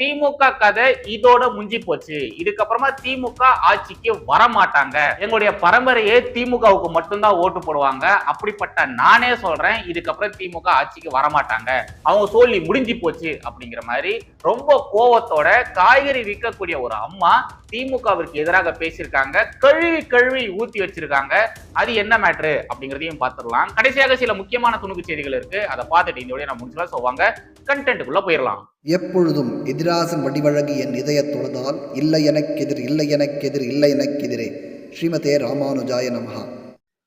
திமுக கதை இதோட முஞ்சி போச்சு. இதுக்கப்புறமா திமுக ஆட்சிக்கு வர மாட்டாங்க எங்களுடைய பரம்பரையே திமுகவுக்கு மட்டும்தான் ஓட்டு போடுவாங்க. அப்படிப்பட்ட நானே சொல்றேன் இதுக்கப்புறம் திமுக ஆட்சிக்கு வர மாட்டாங்க அவங்க சொல்லி முடிஞ்சு போச்சு அப்படிங்கிற மாதிரி ரொம்ப கோவத்தோட காய்கறி விற்கக்கூடிய ஒரு அம்மா திமுகவிற்கு எதிராக பேசியிருக்காங்க. கழுவி கழுவி ஊத்தி வச்சிருக்காங்க. அது என்ன மேட்ரு அப்படிங்கிறதையும் பார்த்துடலாம். கடைசியாக சில முக்கியமான துணுக்கு செய்திகள் இருக்கு. அதை பார்த்துட்டு இந்த நான் முடிச்சுலாம் சொல்லுவாங்க கண்டென்ட்டுக்குள்ள போயிடலாம். எப்பொழுதும் எதிராசன் வடிவழகு என் இதயத் தொழுதால் இல்லை எனக்கெதிர் இல்லை எனக்கெதிர் இல்லை எனக்கெதிரே ஸ்ரீமதே ராமானுஜாய நமகா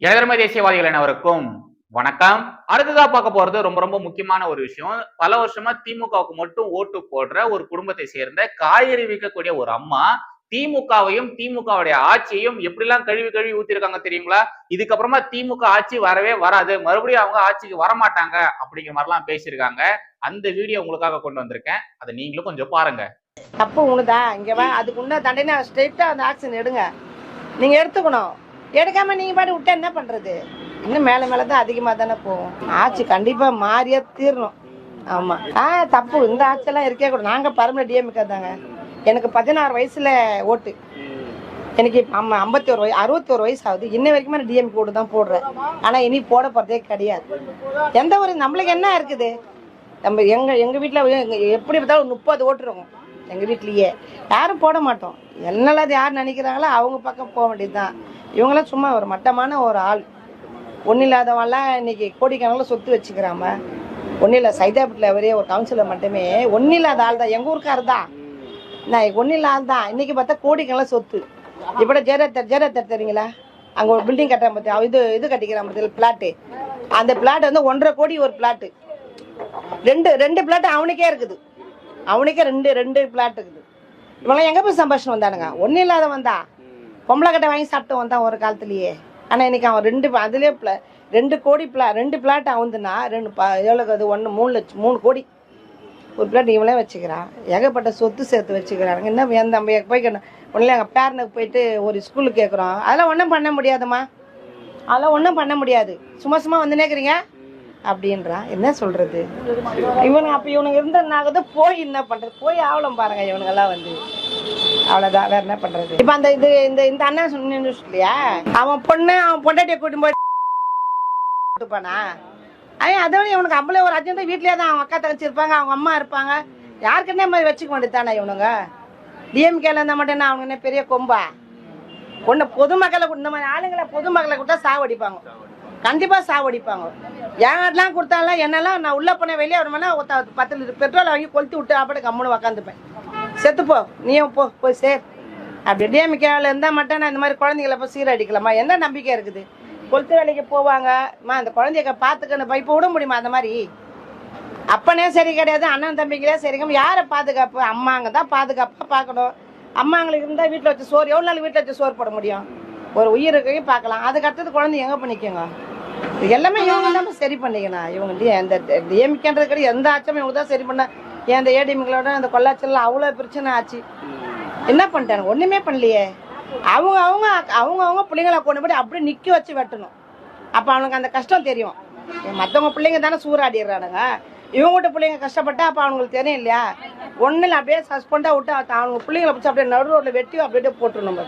இளதர்ம தேசியவாதிகள் அனைவருக்கும் வணக்கம். அடுத்ததா பார்க்க போறது ரொம்ப ரொம்ப முக்கியமான ஒரு விஷயம். பல வருஷமா திமுகவுக்கு மட்டும் ஓட்டு போடுற ஒரு குடும்பத்தை சேர்ந்த காய்கறி விற்கக்கூடிய ஒரு அம்மா திமுகவையும் திமுகவுடைய ஆட்சியையும் எப்படிலாம் கழுவி கழுவி ஊத்திருக்காங்க தெரியுங்களா? இதுக்கப்புறமா திமுக ஆட்சி வரவே வராது. மறுபடியும் அவங்க ஆட்சிக்கு வரமாட்டாங்க அப்படிங்கிற மாதிரிலாம் பேசியிருக்காங்க. அந்த வீடியோ உங்களுக்காக கொண்டு வந்திருக்கேன். அதை நீங்களும் கொஞ்சம் பாருங்க. தப்பு உணுதா இங்க வா அதுக்கு தண்டனை ஸ்ட்ரெயிட்டா அந்த ஆக்ஷன் எடுங்க. நீங்க எடுத்துக்கணும். எடுக்காம நீங்க பாட்டு விட்டா என்ன பண்றது? இன்னும் மேல மேல தான் அதிகமா தானே போகும். ஆட்சி கண்டிப்பா மாறியே தீரணும். ஆமா. ஆ தப்பு. இந்த ஆட்சியெல்லாம் இருக்கே கூட நாங்க பரம்பரை டிஎம்கே தாங்க எனக்கு பதினாறு வயசுல ஓட்டு. எனக்கு அம்மா ஐம்பத்தி ஒரு வயசு அறுபத்தி ஒரு வயசு ஆகுது இன்ன வரைக்குமே நான் டிஎம்கே ஓட்டு தான் போடுறேன். ஆனா இனி போட போறதே கிடையாது. எந்த ஒரு நம்மளுக்கு என்ன இருக்குது? நம்ம எங்க எங்க வீட்டுல எப்படி பார்த்தாலும் முப்பது ஓட்டு இருக்கும். எங்க வீட்லயே. யாரும் போட மாட்டோம். என்னெல்லாம் யார் நினைக்கிறாங்களோ அவங்க பக்கம் போக வேண்டியதுதான். இவங்களாம் சும்மா ஒரு மட்டமான ஒரு ஆள். ஒன்றும் இல்லாதவன்லாம் இன்னைக்கு கோடிக்கணக்கில் சொத்து வச்சுக்கிறாம ஒன்றும் இல்லை சைதாப்பேட்டில் அவரே ஒரு கவுன்சிலர் மட்டுமே ஒன்றும் இல்லாத ஆள் தான் எங்கள் ஊருக்காரர் தான் நான் ஒன்றும் இல்லாத தான். இன்னைக்கு பார்த்தா கோடிக்கெல்லாம் சொத்து. இப்போ ஜெயரத்தர் ஜெயரத்தர் தெரியுங்களா? அங்கே ஒரு பில்டிங் கட்டுறான் பார்த்தியா? இது இது கட்டிக்கிறான் பார்த்தியா? பிளாட்டு அந்த பிளாட் வந்து ஒன்றரை கோடி ஒரு பிளாட்டு ரெண்டு ரெண்டு பிளாட் அவனுக்கே இருக்குது. அவனுக்கே ரெண்டு ரெண்டு பிளாட் இருக்குது. இவங்களாம் எங்கே போய் சம்பாஷணம் வந்தானுங்க? ஒன்றும் இல்லாத வந்தா. பொம்பளை கட்டை வாங்கி சாப்பிட்டு வந்தான் ஒரு காலத்துலயே. ஆனால் இன்னைக்கு அவன் ரெண்டு அதுலேயே ரெண்டு கோடி பிளா ரெண்டு பிளாட் ஆகுதுன்னா ரெண்டு ப- அது ஒன்று மூணு லட்சம் மூணு கோடி. ஒரு பிள்ளை இவனே வச்சுக்கிறான். ஏகப்பட்ட சொத்து சேர்த்து வச்சுக்கிறானுங்க என்ன என் தம்பி போய் ஒன்றும் எங்கள் பேரனுக்கு போயிட்டு ஒரு ஸ்கூலுக்கு கேட்குறோம் அதெல்லாம் ஒன்றும் பண்ண முடியாதும்மா. அதெல்லாம் ஒன்றும் பண்ண முடியாது. சும்மா சும்மா வந்து நேக்குறீங்க அப்படின்றான் என்ன சொல்கிறது இவனுங்க அப்போ இவனுங்க தான் போய் என்ன பண்ணுறது போய் ஆவலம் பாருங்க இவனுங்கெல்லாம் வந்து. அவ்வளோதான் வேற என்ன பண்ணுறது இப்போ அந்த இது இந்த இந்த அண்ணன் சொன்ன இல்லையா? அவன் பொண்ணு அவன் பொண்டாட்டியை கூட்டிட்டு போய் போனா அதே அதோட இவனுக்கு அவ்வளோ ஒரு அஜெண்டா வீட்லயே தான் அவங்க அக்கா தங்கச்சி இருப்பாங்க அவங்க அம்மா இருப்பாங்க. யாருக்குன்னே மாதிரி வச்சுக்க வேண்டியதானே இவனுங்க? டிஎம்கேல இருந்தா மட்டும் என்ன அவங்க என்ன பெரிய கொம்பா? ஒன்று பொதுமக்களை இந்த மாதிரி ஆளுங்களை பொதுமக்களை கொடுத்தா சாவடிப்பாங்க. கண்டிப்பா சாவடிப்பாங்க. யாரெல்லாம் கொடுத்தாலும் என்னெல்லாம் நான் உள்ள போன வெளியே வரணும்னா பத்து லிட்டர் பெட்ரோல் வாங்கி கொளுத்தி விட்டு அப்படியே கம்முன்னு உக்காந்துப்பேன். செத்துப்போ நீயும் போ போய் சேர். அப்படி டிஎம்கேவில் இருந்தால் மட்டும் நான் இந்த மாதிரி குழந்தைங்கள போய் சீரடிக்கலாமா? என்ன நம்பிக்கை இருக்குது? கொளுத்து வேலைக்கு போவாங்க. அம்மா அந்த குழந்தைய பார்த்துக்கணும். இப்போ விட முடியுமா அந்த மாதிரி? அப்பனே சரி கிடையாது அண்ணன் தம்பிங்களே சரிங்க யாரை பாதுகாப்பு? அம்மாங்க தான் பாதுகாப்பாக பார்க்கணும். அம்மாங்களுக்கு இருந்தால் வீட்டில் வச்சு சோறு எவ்வளோ நாள் வீட்டில் வச்சு சோறு போட முடியும்? ஒரு உயிருக்கையும் பார்க்கலாம். அதுக்கு அடுத்தது குழந்தை எங்கே பண்ணிக்கோங்க? இது எல்லாமே இவங்க தான் சரி பண்ணிக்கணும். இவங்க டி- இந்த டிஎம்கேன்றது கிடையாது. எந்த ஆச்சும் இவங்க தான் சரி பண்ண ஏன் அந்த ஏடிஎம்களோட அந்த கொள்ளாச்சல்லாம் அவ்வளோ பிரச்சனை ஆச்சு. என்ன பண்ணிட்டாங்க ஒன்றுமே பண்ணலையே. அவங்க அவங்க அவங்க அவங்க பிள்ளைங்களை கொண்டு போய் அப்படியே நிற்க வச்சு வெட்டணும். அப்போ அவனுக்கு அந்த கஷ்டம் தெரியும். மற்றவங்க பிள்ளைங்க தானே சூறாடிடுறானுங்க. இவங்ககிட்ட பிள்ளைங்க கஷ்டப்பட்டா அப்போ அவங்களுக்கு தெரியும் இல்லையா? ஒன்றில் அப்படியே சஸ்பெண்டாக விட்டு அவங்க பிள்ளைங்களை பிடிச்சி அப்படியே நடு ரோட்டில் வெட்டி அப்படியே போட்டுருணும்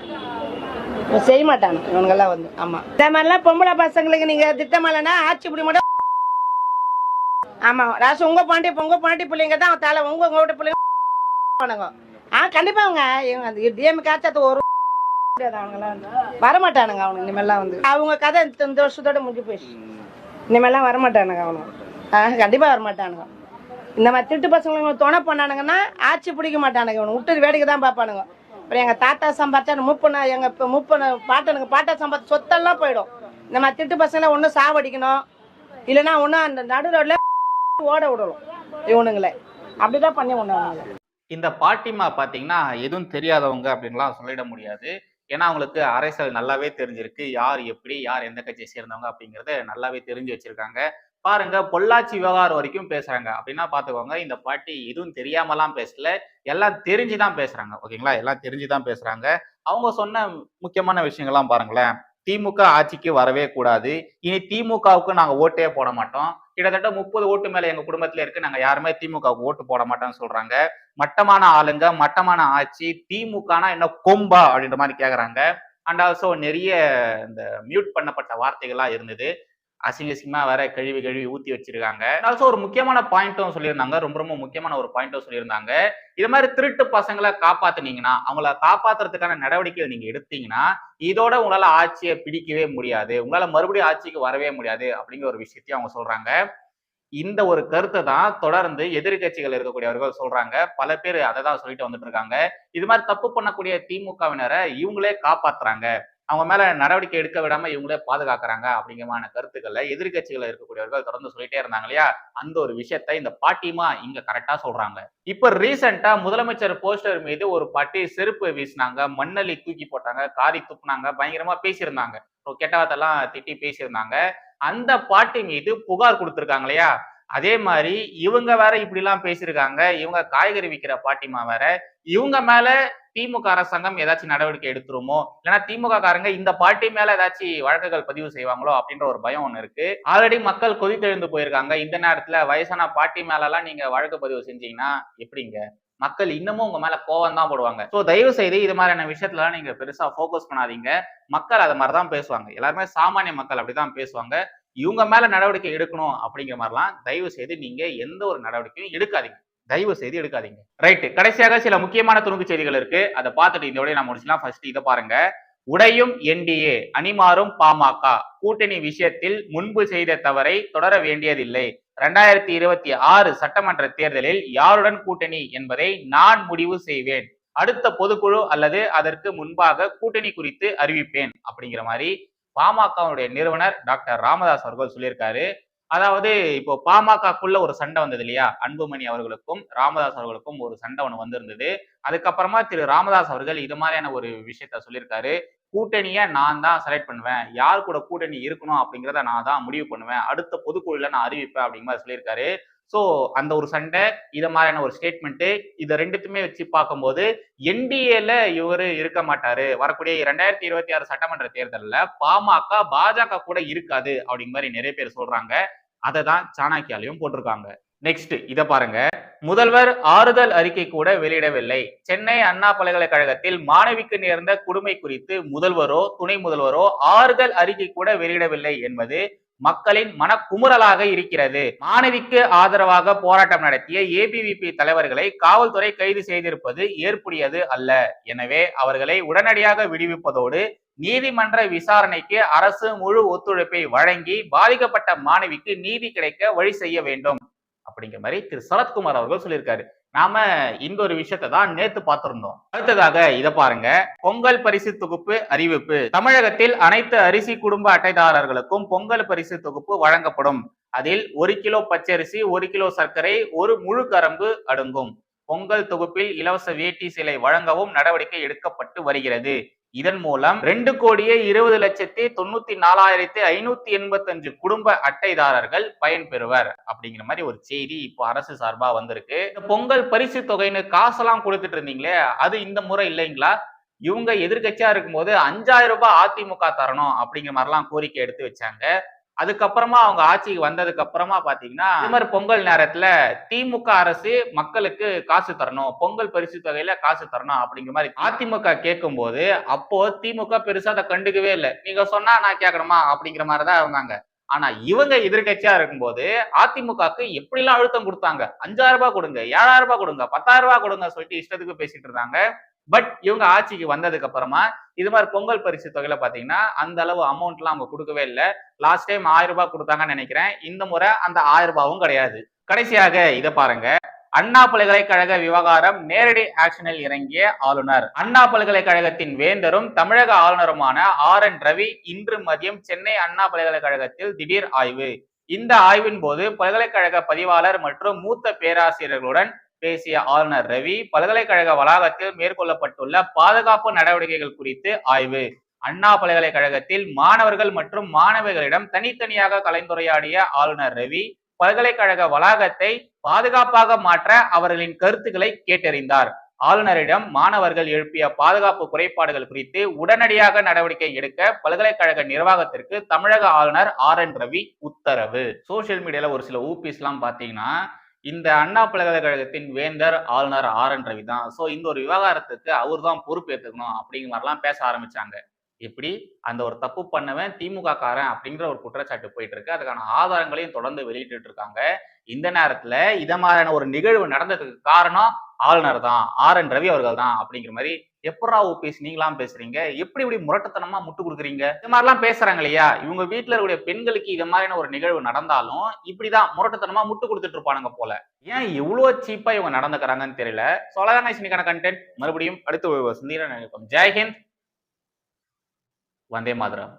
செய்ய மாட்டானு. இவனுங்கெல்லாம் வந்து ஆமா. இந்த மாதிரிலாம் பொம்பளை பசங்களுக்கு நீங்க திட்டமில்லைன்னா ஆட்சி இப்படி மட்டும் ஆமா. ராசு உங்க பாண்டி உங்க பாண்டி பிள்ளைங்க தான் தலை உங்க உங்க வீட்டு பிள்ளைங்க ஆ கண்டிப்பா அவங்க இவங்க அந்த டிஎம் ஒரு வரமாட்டானுங்க அவனுங்க இனிமேல்லாம் வந்து. அவங்க கதை இந்த- வருஷத்தோட முடிஞ்சு போயிடுச்சு. இனிமேல்லாம் வரமாட்டானுங்க அவனுங்க. ஆ கண்டிப்பா வரமாட்டானுங்க. இந்த மாதிரி திருட்டு பசங்களுக்கு துணை பண்ணானுங்கன்னா ஆட்சி பிடிக்க மாட்டானுங்க இவனு விட்டு வேடிக்கை தான் பார்ப்பானுங்க. அப்புறம் எங்க தாத்தா சம்பாரிச்சா மூப்பன எங்க இப்போ மூப்பன பாட்டனுக்கு பாட்டா சம்பாதி சொத்தெல்லாம் போயிடும். இந்த மாதிரி திருட்டு பசங்களை ஒன்றும் சாவடிக்கணும். இல்லைன்னா ஒன்றும் அந்த நடு ரோட்ல ஓட விடணும். இவனுங்களை. அப்படிதான் பண்ணி ஒன்று இந்த பாட்டிமா பாத்தீங்கன்னா எதுவும் தெரியாதவங்க அப்படின்லாம் சொல்லிட முடியாது. ஏன்னா அவங்களுக்கு அரசியல் நல்லாவே தெரிஞ்சிருக்கு. யார் எப்படி யார் எந்த கட்சியை சேர்ந்தவங்க அப்படிங்கறத நல்லாவே தெரிஞ்சு வச்சிருக்காங்க. பாருங்க பொள்ளாச்சி விவகாரம் வரைக்கும் பேசுறாங்க. அப்படின்னா பாத்துக்கோங்க இந்த பாட்டி எதுவும் தெரியாமலாம் பேசல. எல்லாம் தெரிஞ்சுதான் பேசுறாங்க. ஓகேங்களா? எல்லாம் தெரிஞ்சுதான் பேசுறாங்க. அவங்க சொன்ன முக்கியமான விஷயங்கள்லாம் பாருங்களேன். திமுக ஆட்சிக்கு வரவே கூடாது. இனி திமுகவுக்கு நாங்க ஓட்டே போட மாட்டோம். கிட்டத்தட்ட முப்பது ஓட்டு மேல எங்க குடும்பத்துல இருக்கு. நாங்க யாருமே திமுக ஓட்டு போட மாட்டோம்னு சொல்றாங்க. மட்டமான ஆளுங்க மட்டமான ஆட்சி திமுகனா என்ன கொம்பா அப்படின்ற மாதிரி கேக்குறாங்க. அண்ட் ஆல்சோ நிறைய இந்த மியூட் பண்ணப்பட்ட வார்த்தைகள்லாம் இருந்தது. அசிங்க அசிங்கமா வேற கழுவி கழுவி ஊத்தி வச்சிருக்காங்க. ஆல்சோ ஒரு முக்கியமான பாயிண்ட்டும் சொல்லியிருந்தாங்க. ரொம்ப ரொம்ப முக்கியமான ஒரு பாயிண்ட்டும் சொல்லியிருந்தாங்க. இது மாதிரி திருட்டு பசங்களை காப்பாத்துனீங்கன்னா அவங்கள காப்பாத்துறதுக்கான நடவடிக்கைகள் நீங்க எடுத்தீங்கன்னா இதோட உங்களால ஆட்சியை பிடிக்கவே முடியாது. உங்களால மறுபடியும் ஆட்சிக்கு வரவே முடியாது அப்படிங்கிற ஒரு விஷயத்தையும் அவங்க சொல்றாங்க. இந்த ஒரு கருத்தை தான் தொடர்ந்து எதிர்கட்சிகள் இருக்கக்கூடியவர்கள் சொல்றாங்க. பல பேர் அதை தான் சொல்லிட்டு வந்துட்டு இருக்காங்க. இது மாதிரி தப்பு பண்ணக்கூடிய திமுகவினரை இவங்களே காப்பாத்துறாங்க. அவங்க மேல நடவடிக்கை எடுக்க விடாம இவங்களே பாதுகாக்கிறாங்க அப்படிங்கிறமான கருத்துக்களை எதிர்கட்சிகள் இருக்கக்கூடியவர்கள் தொடர்ந்து சொல்லிட்டே இருந்தாங்க இல்லையா? அந்த ஒரு விஷயத்த இந்த பாட்டிமா இங்க கரெக்டா சொல்றாங்க. இப்ப ரீசெண்டா முதலமைச்சர் போஸ்டர் மீது ஒரு பாட்டி செருப்பு வீசினாங்க மண்ணலி தூக்கி போட்டாங்க காரி துப்புனாங்க பயங்கரமா பேசியிருந்தாங்க. கெட்டவத்தெல்லாம் திட்டி பேசியிருந்தாங்க. அந்த பாட்டி மீது புகார் கொடுத்துருக்காங்க இல்லையா? அதே மாதிரி இவங்க வேற இப்படி எல்லாம் பேசியிருக்காங்க. இவங்க காய்கறி விற்கிற பாட்டிமா வேற. இவங்க மேல திமுக அரசாங்கம் ஏதாச்சும் நடவடிக்கை எடுத்துருமோ? இல்லைன்னா திமுக காரங்க இந்த பாட்டி மேல ஏதாச்சும் வழக்குகள் பதிவு செய்வாங்களோ அப்படின்ற ஒரு பயம் ஒண்ணு இருக்கு. ஆல்ரெடி மக்கள் கொதித்தெழுந்து போயிருக்காங்க. இந்த நேரத்துல வயசான பாட்டி மேல எல்லாம் நீங்க வழக்கு பதிவு செஞ்சீங்கன்னா எப்படிங்க? மக்கள் இன்னமும் உங்க மேல கோவம் தான் போடுவாங்க. ஸோ தயவு செய்து இது மாதிரியான விஷயத்துல நீங்க பெருசா ஃபோக்கஸ் பண்ணாதீங்க. மக்கள் அதை மாதிரிதான் பேசுவாங்க. எல்லாருமே சாமானிய மக்கள் அப்படிதான் பேசுவாங்க. இவங்க மேல நடவடிக்கை எடுக்கணும் அப்படிங்கிற மாதிரிலாம் தயவு செய்து நீங்க எந்த ஒரு நடவடிக்கையும் எடுக்காதீங்க. தயவு செய்து எடுக்காதீங்க. ரைட்டு கடைசியாக சில முக்கியமான துணுக்கு செய்திகள் இருக்கு. அதை பார்த்துட்டு இதோட நான் முடிச்சலாம் ஃபர்ஸ்ட் இதை பாருங்க. உடையும் என்டிஏ அணிமாறும் பாமக. கூட்டணி விஷயத்தில் முன்பு செய்த தவறை தொடர வேண்டியதில்லை. ரெண்டாயிரத்தி இருபத்தி ஆறு சட்டமன்ற தேர்தலில் யாருடன் கூட்டணி என்பதை நான் முடிவு செய்வேன். அடுத்த பொதுக்குழு அல்லது அதற்கு முன்பாக கூட்டணி குறித்து அறிவிப்பேன். அப்படிங்கிற மாதிரி பாமகவுடைய நிறுவனர் டாக்டர் ராமதாஸ் அவர்கள் சொல்லியிருக்காரு. அதாவது இப்போ பாமகக்குள்ள ஒரு சண்டை வந்தது இல்லையா? அன்புமணி அவர்களுக்கும் ராமதாஸ் அவர்களுக்கும் ஒரு சண்டை ஒன்று வந்திருந்தது. அதுக்கப்புறமா திரு ராமதாஸ் அவர்கள் இது மாதிரியான ஒரு விஷயத்த சொல்லியிருக்காரு. கூட்டணியை நான் தான் செலக்ட் பண்ணுவேன். யார் கூட கூட்டணி இருக்கணும் அப்படிங்கிறத நான் தான் முடிவு பண்ணுவேன். அடுத்த பொதுக்குழுல நான் அறிவிப்பேன் அப்படிங்கிற மாதிரி சொல்லியிருக்காரு. ஸோ அந்த ஒரு சண்டை இதை மாதிரியான ஒரு ஸ்டேட்மெண்ட்டு இதை ரெண்டுத்துமே வச்சு பார்க்கும்போது என்டிஏல இவரு இருக்க மாட்டாரு. வரக்கூடிய இரண்டாயிரத்தி இருபத்தி ஆறு சட்டமன்ற தேர்தலில் பாமக பாஜக கூட இருக்காது அப்படிங்கிற மாதிரி நிறைய பேர் சொல்றாங்க. அதை தான் சாணக்கியாலையும் போட்டிருக்காங்க. நெக்ஸ்ட் இதை பாருங்க. முதல்வர் ஆறுதல் அறிக்கை கூட வெளியிடவில்லை. சென்னை அண்ணா பல்கலைக்கழகத்தில் மாணவிக்கு நேர்ந்த கொடுமை குறித்து முதல்வரோ துணை முதல்வரோ ஆறுதல் அறிக்கை கூட வெளியிடவில்லை என்பது மக்களின் மனக்குமுறலாக இருக்கிறது. மாணவிக்கு ஆதரவாக போராட்டம் நடத்திய ஏபிவிபி தலைவர்களை காவல்துறை கைது செய்திருப்பது ஏற்புடையது அல்ல. எனவே அவர்களை உடனடியாக விடுவிப்பதோடு நீதிமன்ற விசாரணைக்கு அரசு முழு ஒத்துழைப்பை வழங்கி பாதிக்கப்பட்ட மாணவிக்கு நீதி கிடைக்க வழி செய்ய வேண்டும். அப்படிங்கிற மாதிரி திரு. சரத்குமார் அவர்கள் சொல்லியிருக்காரு. நாம இந்த ஒரு விஷயத்தை தான் நேத்து பார்த்திருந்தோம். அடுத்ததாக இத பாருங்க. பொங்கல் பரிசு தொகுப்பு அறிவிப்பு. தமிழகத்தில் அனைத்து அரிசி குடும்ப அட்டைதாரர்களுக்கும் பொங்கல் பரிசு தொகுப்பு வழங்கப்படும். அதில் ஒரு கிலோ பச்சரிசி ஒரு கிலோ சர்க்கரை ஒரு முழு கரம்பு அடங்கும். பொங்கல் தொகுப்பில் இலவச வேட்டி சிலை வழங்கவும் நடவடிக்கை எடுக்கப்பட்டு வருகிறது. இதன் மூலம் ரெண்டு கோடியே இருபது லட்சத்தி தொண்ணூத்தி நாலாயிரத்தி ஐநூத்தி எண்பத்தி அஞ்சு குடும்ப அட்டைதாரர்கள் பயன்பெறுவர் அப்படிங்கிற மாதிரி ஒரு செய்தி இப்போ அரசு சார்பா வந்திருக்கு. இந்த பொங்கல் பரிசு தொகைன்னு காசெல்லாம் கொடுத்துட்டு இருந்தீங்களே அது இந்த முறை இல்லைங்களா? இவங்க எதிர்கட்சியா இருக்கும்போது அஞ்சாயிரம் ரூபாய் அதிமுக தரணும் அப்படிங்கிற மாதிரிலாம் கோரிக்கை எடுத்து வச்சாங்க. அதுக்கப்புறமா அவங்க ஆட்சிக்கு வந்ததுக்கு அப்புறமா பாத்தீங்கன்னா இது மாதிரி பொங்கல் நேரத்துல திமுக அரசு மக்களுக்கு காசு தரணும் பொங்கல் பரிசு தொகையில காசு தரணும் அப்படிங்கிற மாதிரி அதிமுக கேட்கும் போது அப்போ திமுக பெருசா அதை கண்டுக்கவே இல்லை. நீங்க சொன்னா நான் கேட்கணுமா அப்படிங்கிற மாதிரிதான் இருந்தாங்க. ஆனா இவங்க எதிர்கட்சியா இருக்கும்போது அதிமுகக்கு எப்படிலாம் அழுத்தம் கொடுத்தாங்க? அஞ்சாயிரம் ரூபாய் கொடுங்க ஏழாயிரம் ரூபாய் கொடுங்க பத்தாயிரம் ரூபாய் கொடுங்க சொல்லிட்டு இஷ்டத்துக்கு பேசிட்டு இருந்தாங்க. பட் இவங்க ஆட்சிக்கு வந்ததுக்கு அப்புறமா இது மாதிரி பொங்கல் பரிசு தொகையில பாத்தீங்கன்னா அந்த அளவு அமௌண்ட்லாம் அவங்க கொடுக்கவே இல்லை. லாஸ்ட் டைம் ஆயிரம் ரூபாய் கொடுத்தாங்கன்னு நினைக்கிறேன். இந்த முறை அந்த ஆயிரம் ரூபாவும் கிடையாது. கடைசியாக இதை பாருங்க. அண்ணா பல்கலைக்கழக விவகாரம் நேரடி ஆக்ஷனில் இறங்கிய ஆளுநர். அண்ணா பல்கலைக்கழகத்தின் வேந்தரும் தமிழக ஆளுநருமான ஆர் என் ரவி இன்று மதியம் சென்னை அண்ணா பல்கலைக்கழகத்தில் திடீர் ஆய்வு. இந்த ஆய்வின் போது பல்கலைக்கழக பதிவாளர் மற்றும் மூத்த பேராசிரியர்களுடன் பேசிய ஆளுநர் ரவி பல்கலைக்கழக வளாகத்தில் மேற்கொள்ளப்பட்டுள்ள பாதுகாப்பு நடவடிக்கைகள் குறித்து ஆய்வு. அண்ணா பல்கலைக்கழகத்தில் மாணவர்கள் மற்றும் மாணவிகளிடம் தனித்தனியாக கலந்துரையாடிய ஆளுநர் ரவி பல்கலைக்கழக வளாகத்தை பாதுகாப்பாக மாற்ற அவர்களின் கருத்துக்களை கேட்டறிந்தார். ஆளுநரிடம் மாணவர்கள் எழுப்பிய பாதுகாப்பு குறைபாடுகள் குறித்து உடனடியாக நடவடிக்கை எடுக்க பல்கலைக்கழக நிர்வாகத்திற்கு தமிழக ஆளுநர் ஆர் என் ரவி உத்தரவு. சோசியல் மீடியால ஒரு சில ஊபிஸ் எல்லாம் பாத்தீங்கன்னா இந்த அண்ணா பல்கலைக்கழகத்தின் வேந்தர் ஆளுநர் ஆர் என் ரவி தான் ஸோ இந்த ஒரு விவகாரத்துக்கு அவர் தான் பொறுப்பேற்றுக்கணும் அப்படிங்கிற மாதிரிலாம் பேச ஆரம்பிச்சாங்க. இப்படி அந்த ஒரு தப்பு பண்ணவன் திமுக காரன் அப்படிங்கிற ஒரு குற்றச்சாட்டு போயிட்டு இருக்கு அதுக்கான ஆதாரங்களையும் தொடர்ந்து வெளியிட்டு இருக்காங்க இந்த நேரத்துல இத மாதிரியான ஒரு நிகழ்வு நடந்ததுக்கு காரணம் ஆளுநர் தான். ஆர் என் ரவி அவர்கள் தான் அப்படிங்கிற மாதிரி எப்படா ஓபிஎஸ் நீங்களாம் பேசுறீங்க? எப்படி இப்படி முரட்டத்தனமா முட்டு கொடுக்குறீங்க? இது மாதிரிலாம் பேசுறாங்க இல்லையா இவங்க வீட்டுல இருக்கக்கூடிய பெண்களுக்கு இது மாதிரியான ஒரு நிகழ்வு நடந்தாலும் இப்படிதான் முரட்டத்தனமா முட்டு கொடுத்துட்டு இருப்பானுங்க போல. ஏன் இவ்வளவு சீப்பா இவங்க நடந்துக்கிறாங்கன்னு தெரியல? ஸோ கண்டென்ட் மறுபடியும் அடுத்து ஒரு நினைப்போம். ஜெய்ஹிந்த் வந்தே மாதரம்.